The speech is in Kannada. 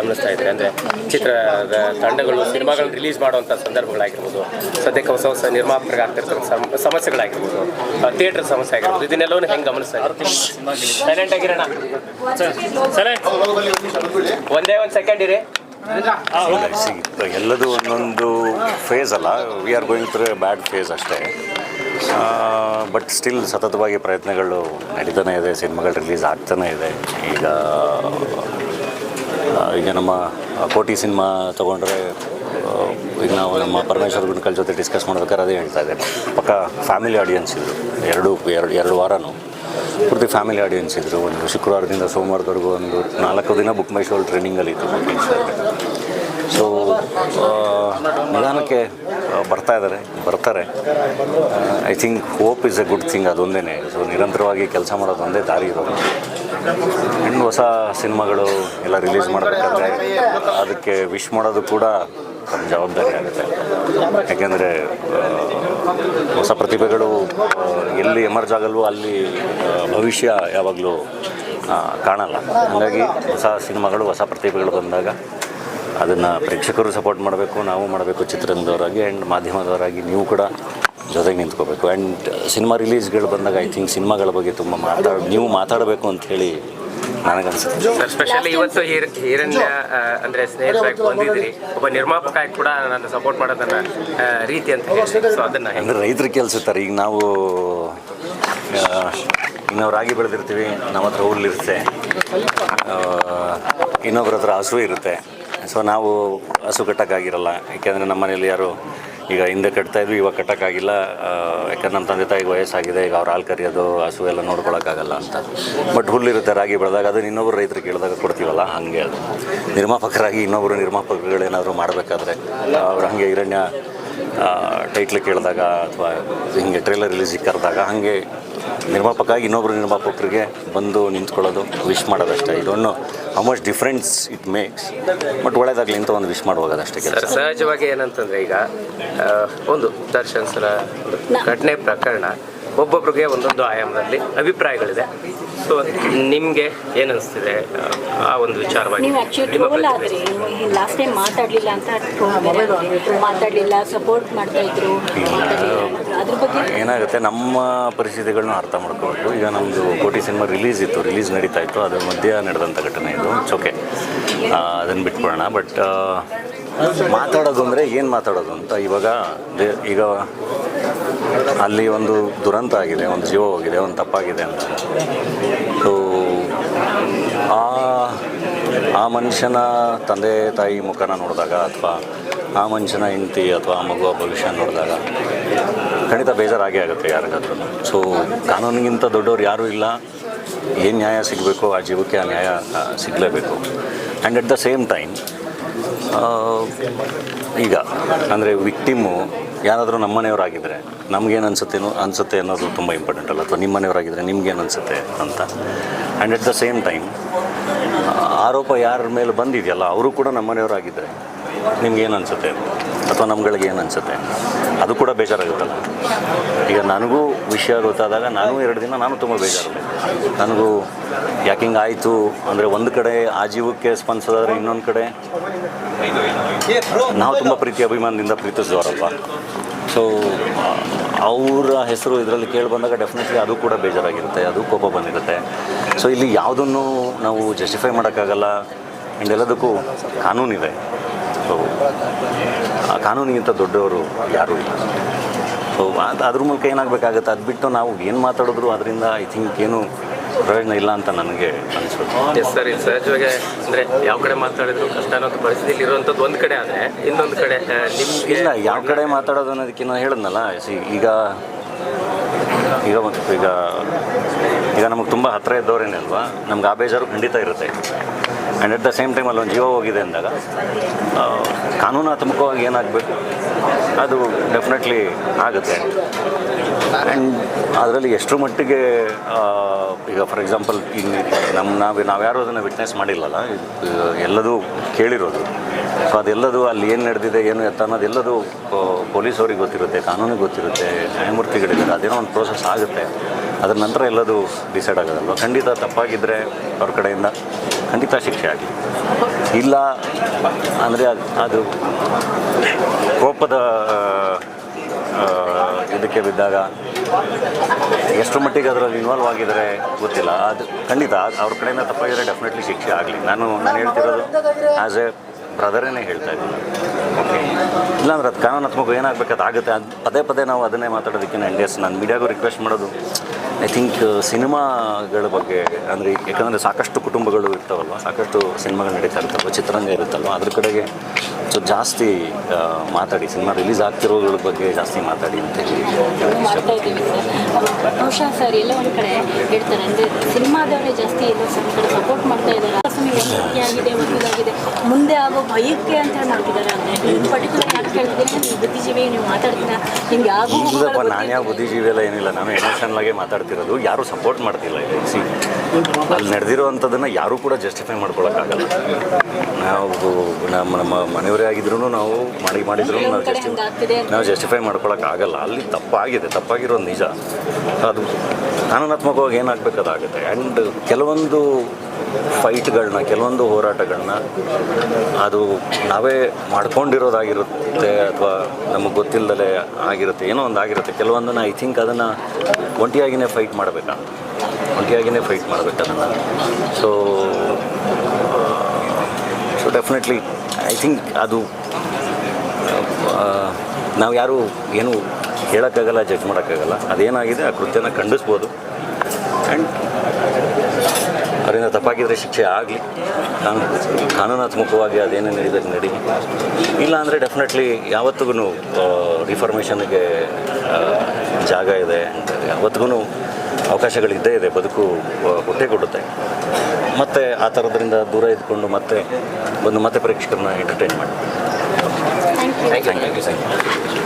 ಗಮನಿಸ್ತಾ ಇದ್ದಾರೆ ಅಂದರೆ ಚಿತ್ರದ ತಂಡಗಳು, ಸಿನಿಮಾಗಳನ್ನು ರಿಲೀಸ್ ಮಾಡುವಂಥ ಸಂದರ್ಭಗಳಾಗಿರ್ಬೋದು, ಸದ್ಯಕ್ಕೆ ಹೊಸ ಹೊಸ ನಿರ್ಮಾಪಕರಿಗೆ ಆಗ್ತಿರ್ತಕ್ಕಂಥ ಸಮಸ್ಯೆಗಳಾಗಿರ್ಬೋದು ಥಿಯೇಟರ್ ಸಮಸ್ಯೆ ಆಗಿರ್ಬೋದು ಇದನ್ನೆಲ್ಲವೂ ಹೆಂಗೆ ಗಮನಿಸ್ತಾ ಇದ್ದಾರೆ? ಸೈಲೆಂಟ್ ಆಗಿರೋಣ. ಒಂದೇ ಒಂದು ಸೆಕೆಂಡ್ ಇರಿ. ಎಲ್ಲದು ಒಂದೊಂದು ಫೇಸ್ ಅಲ್ಲ. We are going through bad phase ಅಷ್ಟೇ. ಬಟ್ ಸ್ಟಿಲ್ ಸತತವಾಗಿ ಪ್ರಯತ್ನಗಳು ನಡೀತಾನೆ ಇದೆ, ಸಿನಿಮಾಗಳು ರಿಲೀಸ್ ಆಗ್ತಾನೆ ಇದೆ. ಈಗ ಈಗ ನಮ್ಮ ಕೋಟಿ ಸಿನಿಮಾ ತೊಗೊಂಡ್ರೆ ಈಗ ನಾವು ನಮ್ಮ ಪರಮೇಶ್ವರ್ ಗುಂಡ್ಕಲ್ ಜೊತೆ ಡಿಸ್ಕಸ್ ಮಾಡ್ಬೇಕಾದ್ರೆ ಅದೇ ಹೇಳ್ತಾ ಇದ್ದೆ ಪಕ್ಕ ಫ್ಯಾಮಿಲಿ ಆಡಿಯನ್ಸ್ ಇದ್ದರು ಎರಡು ಎರಡು ಎರಡು ವಾರನೂ ಪೂರ್ತಿ ಫ್ಯಾಮಿಲಿ ಆಡಿಯನ್ಸ್ ಇದ್ದರು ಒಂದು ಶುಕ್ರವಾರದಿಂದ ಸೋಮವಾರದವರೆಗೂ ಒಂದು ನಾಲ್ಕು ದಿನ ಬುಕ್ ಮೈ ಶೋಲ್ ಟ್ರೈನಿಂಗಲ್ಲಿ ಇತ್ತು ಸೊ ನಿಧಾನಕ್ಕೆ ಬರ್ತಾ ಇದ್ದಾರೆ. ಬರ್ತಾರೆ. I think hope is a good thing ಅದೊಂದೇ ಸೊ ನಿರಂತರವಾಗಿ ಕೆಲಸ ಮಾಡೋದೊಂದೇ ದಾರಿ ಇರೋದು. ಇನ್ನು ಹೊಸ ಸಿನಿಮಾಗಳು ಎಲ್ಲ ರಿಲೀಸ್ ಮಾಡಬೇಕಾದ್ರೆ ಅದಕ್ಕೆ ವಿಶ್ ಮಾಡೋದು ಕೂಡ ನಮ್ಮ ಜವಾಬ್ದಾರಿ ಆಗುತ್ತೆ. ಯಾಕೆಂದರೆ ಹೊಸ ಪ್ರತಿಭೆಗಳು ಎಲ್ಲಿ ಎಮರ್ಜ್ ಆಗಲ್ವೋ ಅಲ್ಲಿ ಭವಿಷ್ಯ ಯಾವಾಗಲೂ ಕಾಣಲ್ಲ. ಹಾಗಾಗಿ ಹೊಸ ಸಿನಿಮಾಗಳು, ಹೊಸ ಪ್ರತಿಭೆಗಳು ಬಂದಾಗ ಅದನ್ನು ಪ್ರೇಕ್ಷಕರು ಸಪೋರ್ಟ್ ಮಾಡಬೇಕು, ನಾವು ಮಾಡಬೇಕು ಚಿತ್ರರಂಗದವರಾಗಿ ಆ್ಯಂಡ್ ಮಾಧ್ಯಮದವರಾಗಿ ನೀವು ಕೂಡ ಜೊತೆಗೆ ನಿಂತ್ಕೋಬೇಕು. ಆ್ಯಂಡ್ ಸಿನಿಮಾ ರಿಲೀಸ್ಗಳು ಬಂದಾಗ ಐ ಥಿಂಕ್ ಸಿನಿಮಾಗಳ ಬಗ್ಗೆ ತುಂಬ ಮಾತಾಡ ನೀವು ಮಾತಾಡಬೇಕು ಅಂತ ಹೇಳಿ ನನಗನ್ಸುತ್ತೆ. ಸರ್ ಸ್ಪೆಷಲಿ ಇವತ್ತು ಹಿರಣ್ಯ ಅಂದ್ರೆ ಸ್ನೇಹಿತರಾಗಿ ಬಂದಿದ್ದೀರಿ. ಒಬ್ಬ ನಿರ್ಮಾಪಕ ಆಗಿ ಕೂಡ ನನ್ನ ಸಪೋರ್ಟ್ ಮಾಡೋದನ್ನ ರೀತಿ ಅಂತ ಹೇಳಿ. ಸೊ ಅದನ್ನ ಅಂದರೆ ರೈತರು ಕೆಲಸತ್ತಾರೆ ಈಗ ನಾವು ಈಗ ನಾವು ರಾಗಿ ಬೆಳೆದಿರ್ತೀವಿ ನಮ್ಮ ಹತ್ರ ಹುಲ್ಲಿರುತ್ತೆ ಇನ್ನೊಬ್ರ ಹತ್ರ ಹಸು ಇರುತ್ತೆ. ಸೊ ನಾವು ಹಸು ಕಟ್ಟಕ್ಕಾಗಿರಲ್ಲ ಯಾಕೆಂದ್ರೆ ನಮ್ಮ ಮನೇಲಿ ಯಾರು ಈಗ ಹಿಂದೆ ಕಟ್ತಾ ಇದ್ವಿ ಇವಾಗ ಕಟ್ಟೋಕ್ಕಾಗಿಲ್ಲ. ಯಾಕಂದ್ರೆ ನಮ್ಮ ತಂದೆ ತಾಯಿಗೆ ವಯಸ್ಸಾಗಿದೆ, ಈಗ ಅವ್ರು ಹಾಲು ಕರಿಯೋದು, ಹಸು ಎಲ್ಲ ನೋಡ್ಕೊಳಕ್ಕಾಗಲ್ಲ ಅಂತ. ಬಟ್ ಹುಲ್ಲಿರುತ್ತೆ, ರಾಗಿ ಬೆಳೆದಾಗ, ಅದನ್ನ ಇನ್ನೊಬ್ರು ರೈತರು ಕೇಳಿದಾಗ ಕೊಡ್ತೀವಲ್ಲ, ಹಾಗೆ ಅದು. ನಿರ್ಮಾಪಕರಾಗಿ ಇನ್ನೊಬ್ಬರು ನಿರ್ಮಾಪಕಗಳೇನಾದರೂ ಮಾಡಬೇಕಾದ್ರೆ, ಅವ್ರು ಹಾಗೆ ಹಿರಣ್ಯ ಟೈಟ್ಲ್ ಕೇಳಿದಾಗ ಅಥವಾ ಹಿಂಗೆ ಟ್ರೇಲರ್ ರಿಲೀಸಿಗೆ ಕರೆದಾಗ ಹಾಗೆ ನಿರ್ಮಾಪಕ ಇನ್ನೊಬ್ಬರು ನಿರ್ಮಾಪಕರಿಗೆ ಬಂದು ನಿಂತ್ಕೊಳ್ಳೋದು ವಿಶ್ ಮಾಡೋದಷ್ಟೇ. ಇದೊಂದು how much difference it makes but ಒಳ್ಳೇದಾಗಲಿ ಅಂತ ಒಂದು ವಿಶ್ ಮಾಡುವಾಗದಷ್ಟೇ ಕೆಲಸ ಸರ್ ಸಹಜವಾಗಿ ಏನಂತಂದ್ರೆ ಈಗ ಒಂದು ದರ್ಶನ್ ಸರ ಘಟನೆ ಪ್ರಕರಣ ಒಬ್ಬೊಬ್ರಿಗೆ ಒಂದೊಂದು ಆಯಾಮದಲ್ಲಿ ಅಭಿಪ್ರಾಯಗಳಿದೆ. ಸೊ ನಿಮಗೆ ಏನಿಸ್ತಿದೆ ಆ, ಒಂದು ವಿಚಾರವಾಗಿ ನೀವು ಆ್ಯಕ್ಚುಲಿ ಟ್ರೋಲ್? ಆದ್ರಿ ಲಾಸ್ಟ್ ಟೈಮ್ ಮಾತಾಡಲಿಲ್ಲ ಅಂತ ಮಾತಾಡಲಿಲ್ಲ ಸಪೋರ್ಟ್ ಮಾಡ್ತಾ ಇದ್ರು. ಏನಾಗುತ್ತೆ, ನಮ್ಮ ಪರಿಸ್ಥಿತಿಗಳನ್ನ ಅರ್ಥ ಮಾಡ್ಕೋಬೇಕು. ಈಗ ನಮ್ಮದು ಕೋಟಿ ಸಿನಿಮಾ ರಿಲೀಸ್ ಇತ್ತು ರಿಲೀಸ್ ನಡೀತಾ ಇತ್ತು. ಅದ್ರ ಮಧ್ಯ ನಡೆದಂಥ ಘಟನೆ ಇದು. ಓಕೆ ಅದನ್ನು ಬಿಟ್ಬಿಡೋಣ. ಬಟ್ ಮಾತಾಡೋದು ಅಂದರೆ ಏನು ಮಾತಾಡೋದು ಅಂತ ಇವಾಗ ಈಗ ಅಲ್ಲಿ ಒಂದು ದುರಂತ ಆಗಿದೆ, ಒಂದು ಜೀವ ಹೋಗಿದೆ, ಒಂದು ತಪ್ಪಾಗಿದೆ ಅಂತ. ಸೊ ಆ ಆ ಮನುಷ್ಯನ ತಂದೆ, ತಾಯಿ ಮುಖನ ನೋಡಿದಾಗ ಅಥವಾ ಆ ಮನುಷ್ಯನ ಹೆಂಡತಿ ಅಥವಾ ಆ ಮಗುವ ಭವಿಷ್ಯ ನೋಡಿದಾಗ ಖಂಡಿತ ಬೇಜಾರಾಗೇ ಆಗುತ್ತೆ ಯಾರಿಗಾದ್ರೂ. ಸೊ ಕಾನೂನಿಗಿಂತ ದೊಡ್ಡವ್ರು ಯಾರೂ ಇಲ್ಲ. ಏನು ನ್ಯಾಯ ಸಿಗಬೇಕು, ಆ ಜೀವಕ್ಕೆ ಆ ನ್ಯಾಯ ಸಿಗಲೇಬೇಕು. And at the same time ಈಗ ಅಂದರೆ ವಿಕ್ಟಿಮ್ಮು ಯಾರಾದರೂ ನಮ್ಮ ಮನೆಯವರಾಗಿದ್ದರೆ ನಮಗೇನು ಅನಿಸುತ್ತೇನೋ, ಅನಿಸುತ್ತೆ ಅನ್ನೋದು ತುಂಬ ಇಂಪಾರ್ಟೆಂಟ್ ಅಲ್ಲ. ಅಥವಾ ನಿಮ್ಮ ಮನೆಯವರಾಗಿದ್ದರೆ ನಿಮ್ಗೇನು ಅನಿಸುತ್ತೆ ಅಂತ. And at the same time ಆರೋಪ ಯಾರ ಮೇಲೆ ಬಂದಿದೆಯಲ್ಲ, ಅವರು ಕೂಡ ನಮ್ಮ ಮನೆಯವರಾಗಿದ್ದರೆ ಏನು ಅನಿಸುತ್ತೆ? ಅಥವಾ ನಮ್ಗಳಿಗೆ ಏನು ಅನಿಸುತ್ತೆ? ಅದು ಕೂಡ ಬೇಜಾರಾಗುತ್ತಲ್ಲ. ಈಗ ನನಗೂ ವಿಷಯ ಗೊತ್ತಾದಾಗ ನಾನು ಎರಡು ದಿನ ನಾನು ತುಂಬ ಬೇಜಾರಿದೆ. ನನಗೂ ಯಾಕೆ ಆಯಿತು ಅಂದರೆ ಒಂದು ಕಡೆ ಆ ಜೀವಕ್ಕೆ ಸ್ಪಂದಿಸೋದಾದ್ರೆ ಇನ್ನೊಂದು ಕಡೆ ನಾವು ತುಂಬ ಪ್ರೀತಿ ಅಭಿಮಾನದಿಂದ ಪ್ರೀತಿಸಿದವರಲ್ವ ಸೊ ಅವರ ಹೆಸರು ಇದರಲ್ಲಿ ಕೇಳಿ ಬಂದಾಗ ಡೆಫಿನೆಟ್ಲಿ ಅದು ಕೂಡ ಬೇಜಾರಾಗಿರುತ್ತೆ, ಅದು ಕೋಪ ಬಂದಿರುತ್ತೆ. ಸೊ ಇಲ್ಲಿ ಯಾವುದನ್ನು ನಾವು ಜಸ್ಟಿಫೈ ಮಾಡೋಕ್ಕಾಗಲ್ಲ. ಆ್ಯಂಡ್ ಎಲ್ಲದಕ್ಕೂ ಕಾನೂನಿದೆ. ಸೊ ಆ ಕಾನೂನಿಗಿಂತ ದೊಡ್ಡವರು ಯಾರೂ ಇಲ್ಲ. ಸೊ ಅದು ಅದ್ರ ಮೂಲಕ ಏನಾಗಬೇಕಾಗುತ್ತೆ? ಅದು ಬಿಟ್ಟು ನಾವು ಏನು ಮಾತಾಡಿದ್ರು ಅದರಿಂದ ಐ ಥಿಂಕ್ ಏನು ಪ್ರಯೋಜನ ಇಲ್ಲ ಅಂತ ನನಗೆ ಅನಿಸುತ್ತೆ. ಎಸ್ ಸರ್ ಇದು ಸಹಜವಾಗಿ ಅಂದರೆ ಯಾವ ಕಡೆ ಮಾತಾಡಿದ್ರು ಕಷ್ಟ ಅನ್ನೋದು ಪರಿಸ್ಥಿತಿಯಲ್ಲಿ ಇರುವಂಥದ್ದು ಒಂದು ಕಡೆ ಆದರೆ ಇನ್ನೊಂದು ಕಡೆ ನಿಮ್ಗೆ ಇಲ್ಲ ಯಾವ ಕಡೆ ಮಾತಾಡೋದು ಅನ್ನೋದಕ್ಕಿಂತ ನಾನು ಹೇಳಿದ್ನಲ್ಲ ಈಗ ಈಗ ಈಗ ಈಗ ನಮಗೆ ತುಂಬ ಹತ್ತಿರ ಇದ್ದವರೇನೆ ಅಲ್ವಾ? ನಮ್ಗೆ ಆ ಬೇಜಾರು ಖಂಡಿತ ಇರುತ್ತೆ. And at the same time ಅಲ್ಲೊಂದು ಜೀವ ಹೋಗಿದೆ ಅಂದಾಗ ಕಾನೂನಾತ್ಮಕವಾಗಿ ಏನಾಗಬೇಕು? ಅದು ಡೆಫಿನೆಟ್ಲಿ ಆಗುತ್ತೆ. ಆ್ಯಂಡ್ ಅದರಲ್ಲಿ ಎಷ್ಟರ ಮಟ್ಟಿಗೆ ಈಗ ಫಾರ್ ಎಕ್ಸಾಂಪಲ್ ಈಗ ನಮ್ಮ ನಾವು ನಾವು ಯಾರು ಅದನ್ನು ವಿಟ್ನೆಸ್ ಮಾಡಿಲ್ಲಲ್ಲ ಎಲ್ಲದೂ ಕೇಳಿರೋದು. ಸೊ ಅದೆಲ್ಲದು ಅಲ್ಲಿ ಏನು ನಡೆದಿದೆ, ಏನು ಎತ್ತ ಅನ್ನೋದೆಲ್ಲದೂ ಪೊಲೀಸವ್ರಿಗೆ ಗೊತ್ತಿರುತ್ತೆ, ಕಾನೂನಿಗೆ ಗೊತ್ತಿರುತ್ತೆ, ನ್ಯಾಯಮೂರ್ತಿಗಳಿದ್ದಾರೆ, ಅದೇನೋ ಒಂದು ಪ್ರೋಸೆಸ್ ಆಗುತ್ತೆ. ಅದ್ರ ನಂತರ ಎಲ್ಲದು ಡಿಸೈಡ್ ಆಗೋದಲ್ವ? ಖಂಡಿತ ತಪ್ಪಾಗಿದ್ದರೆ ಅವ್ರ ಕಡೆಯಿಂದ ಖಂಡಿತ ಶಿಕ್ಷೆ ಆಗಲಿ. ಇಲ್ಲ ಅಂದರೆ ಅದು ಕೋಪದ ಇದಕ್ಕೆ ಬಿದ್ದಾಗ ಎಷ್ಟು ಮಟ್ಟಿಗೆ ಅದರಲ್ಲಿ ಇನ್ವಾಲ್ವ್ ಆಗಿದ್ದಾರೆ ಗೊತ್ತಿಲ್ಲ. ಅದು ಖಂಡಿತ ಅವ್ರ ಕಡೆಯಿಂದ ತಪ್ಪಾಗಿದ್ರೆ ಡೆಫಿನೆಟ್ಲಿ ಶಿಕ್ಷೆ ಆಗಲಿ. ನಾನು ನಾನು ಹೇಳ್ತಿರೋದು ಆ್ಯಸ್ ಎ ಬ್ರದರೇನೇ ಹೇಳ್ತಾ ಇದ್ದೀನಿ. ಇಲ್ಲಾಂದ್ರೆ ಅದು ಕಾನೂನಾತ್ಮಕ ಏನಾಗಬೇಕು ಅದಾಗುತ್ತೆ ಅದು ಪದೇ ಪದೇ ನಾವು ಅದನ್ನೇ ಮಾತಾಡೋದಕ್ಕೆ ನಾನು ಎಸ್ ನಾನು ಮೀಡಿಯಾಗೂ ರಿಕ್ವೆಸ್ಟ್ ಮಾಡೋದು. ಐ ಥಿಂಕ್ ಸಿನಿಮಾಗಳ ಬಗ್ಗೆ ಅಂದರೆ ಯಾಕಂದರೆ ಸಾಕಷ್ಟು ಕುಟುಂಬಗಳು ಇರ್ತಾವಲ್ವ ಸಾಕಷ್ಟು ಸಿನಿಮಾಗಳು ನಡೀತಾ ಇರ್ತಾವಲ್ವ ಚಿತ್ರರಂಗ ಇರುತ್ತಲ್ವ ಅದ್ರ ಕಡೆಗೆ ಸೊ ಜಾಸ್ತಿ ಮಾತಾಡಿ ಸಿನಿಮಾ ರಿಲೀಸ್ ಆಗ್ತಿರೋಗಳ ಬಗ್ಗೆ ಜಾಸ್ತಿ ಮಾತಾಡಿ ಅಂತ ಹೇಳಿ ಹೇಳಕ್ಕೆ ಮಾಡ್ತಾ ಇಷ್ಟಪಡ್ತೀನಿ. ಇದ್ದೀವಿ ಸರ್. ಬಹುಶಃ ಸರ್ ಎಲ್ಲ ಒಂದು ಕಡೆ ಹೇಳ್ತಾರೆ ಅಂದರೆ ಸಿನಿಮಾದವರೇ ಜಾಸ್ತಿ ಎಲ್ಲೋ ಸಪೋರ್ಟ್ ಮಾಡ್ತಾ ಇದ್ದಾರೆ. ಆಗೋ ಭಯಕ್ಕೆ ಅಂತ ಮಾಡ್ತಿದ್ದಾರೆ ಅಂದರೆ ಪರ್ಟಿಕ್ಯುಲರ್ ಯಾಕೆ ಕೇಳ್ತಿದ್ದೀನಿ. ನೀವು ಬುದ್ಧಿಜೀವಿ ನೀವು ಮಾತಾಡ್ತೀರಾ? ನಿಮ್ಗೆ ಇಲ್ಲಪ್ಪ ನಾನು ಯಾವ ಬುದ್ಧಿಜೀವಿ ಎಲ್ಲ ಏನಿಲ್ಲ ನಾನು ಎಮೋಷನಲ್ ಆಗೇ ಮಾತಾಡ್ತಿರೋದು ಯಾರೂ ಸಪೋರ್ಟ್ ಮಾಡ್ತಿಲ್ಲ ಇಲ್ಲಿ ಸಿ ಅಲ್ಲಿ ನಡೆದಿರೋವಂಥದ್ದನ್ನು ಯಾರೂ ಕೂಡ ಜಸ್ಟಿಫೈ ಮಾಡ್ಕೊಳಕ್ಕಾಗಲ್ಲ. ನಾವು ನಮ್ಮ ನಮ್ಮ ಮನೆಯವರೇ ಆಗಿದ್ರು ನಾವು ಮಾಡಿ ಮಾಡಿದ್ರು ನಾವು ಜಸ್ಟಿಫೈ ನಾವು ಜಸ್ಟಿಫೈ ಮಾಡ್ಕೊಳಕ್ಕಾಗಲ್ಲ. ಅಲ್ಲಿ ತಪ್ಪಾಗಿದೆ ತಪ್ಪಾಗಿರೋದು ನಿಜ. ಅದು ಕಾನೂನಾತ್ಮಕವಾಗಿ ಏನಾಗಬೇಕಾಗುತ್ತೆ ಆ್ಯಂಡ್ ಕೆಲವೊಂದು ಫೈಟ್ಗಳನ್ನ, ಕೆಲವೊಂದು ಹೋರಾಟಗಳನ್ನ ಅದು ನಾವೇ ಮಾಡ್ಕೊಂಡಿರೋದಾಗಿರುತ್ತೆ ಅಥವಾ ನಮಗೆ ಗೊತ್ತಿಲ್ಲದಲೇ ಆಗಿರುತ್ತೆ, ಏನೋ ಒಂದು ಆಗಿರುತ್ತೆ. ಕೆಲವೊಂದನ್ನು ಐ ಥಿಂಕ್ ಅದನ್ನು ಒಂಟಿಯಾಗಿನೇ ಫೈಟ್ ಮಾಡಬೇಕಾ? ಒಂಟಿಯಾಗಿಯೇ ಫೈಟ್ ಮಾಡಬೇಕು ಅದನ್ನು. So so definitely I think ಅದು ನಾವು ಯಾರು ಏನು ಹೇಳೋಕ್ಕಾಗಲ್ಲ ಜಡ್ಜ್ ಮಾಡೋಕ್ಕಾಗಲ್ಲ. ಅದೇನಾಗಿದೆ, ಆ ಕೃತ್ಯನ ಖಂಡಿಸ್ಬೋದು. ಆ್ಯಂಡ್ ಅದರಿಂದ ತಪ್ಪಾಗಿದ್ದರೆ ಶಿಕ್ಷೆ ಆಗಲಿ. ಕಾನೂನು ಕಾನೂನಾತ್ಮಕವಾಗಿ ಅದೇನೇ ನಡೀಬೇಕು ನಡೀಲಿ. ಇಲ್ಲ ಅಂದರೆ ಡೆಫಿನೆಟ್ಲಿ ಯಾವತ್ತಿಗೂ ರಿಫಾರ್ಮೇಷನ್ಗೆ ಜಾಗ ಇದೆ ಯಾವತ್ತಿಗೂ ಅವಕಾಶಗಳಿದ್ದೇ ಇದೆ ಬದುಕು ಹೊಟ್ಟೆ ಕೊಡುತ್ತೆ. ಮತ್ತು ಆ ಥರದ್ರಿಂದ ದೂರ ಇದ್ಕೊಂಡು ಮತ್ತೆ ಒಂದು ಮತ್ತೆ ಪ್ರೇಕ್ಷಕರನ್ನ ಎಂಟರ್ಟೈನ್ ಮಾಡಿ. Thank you thank you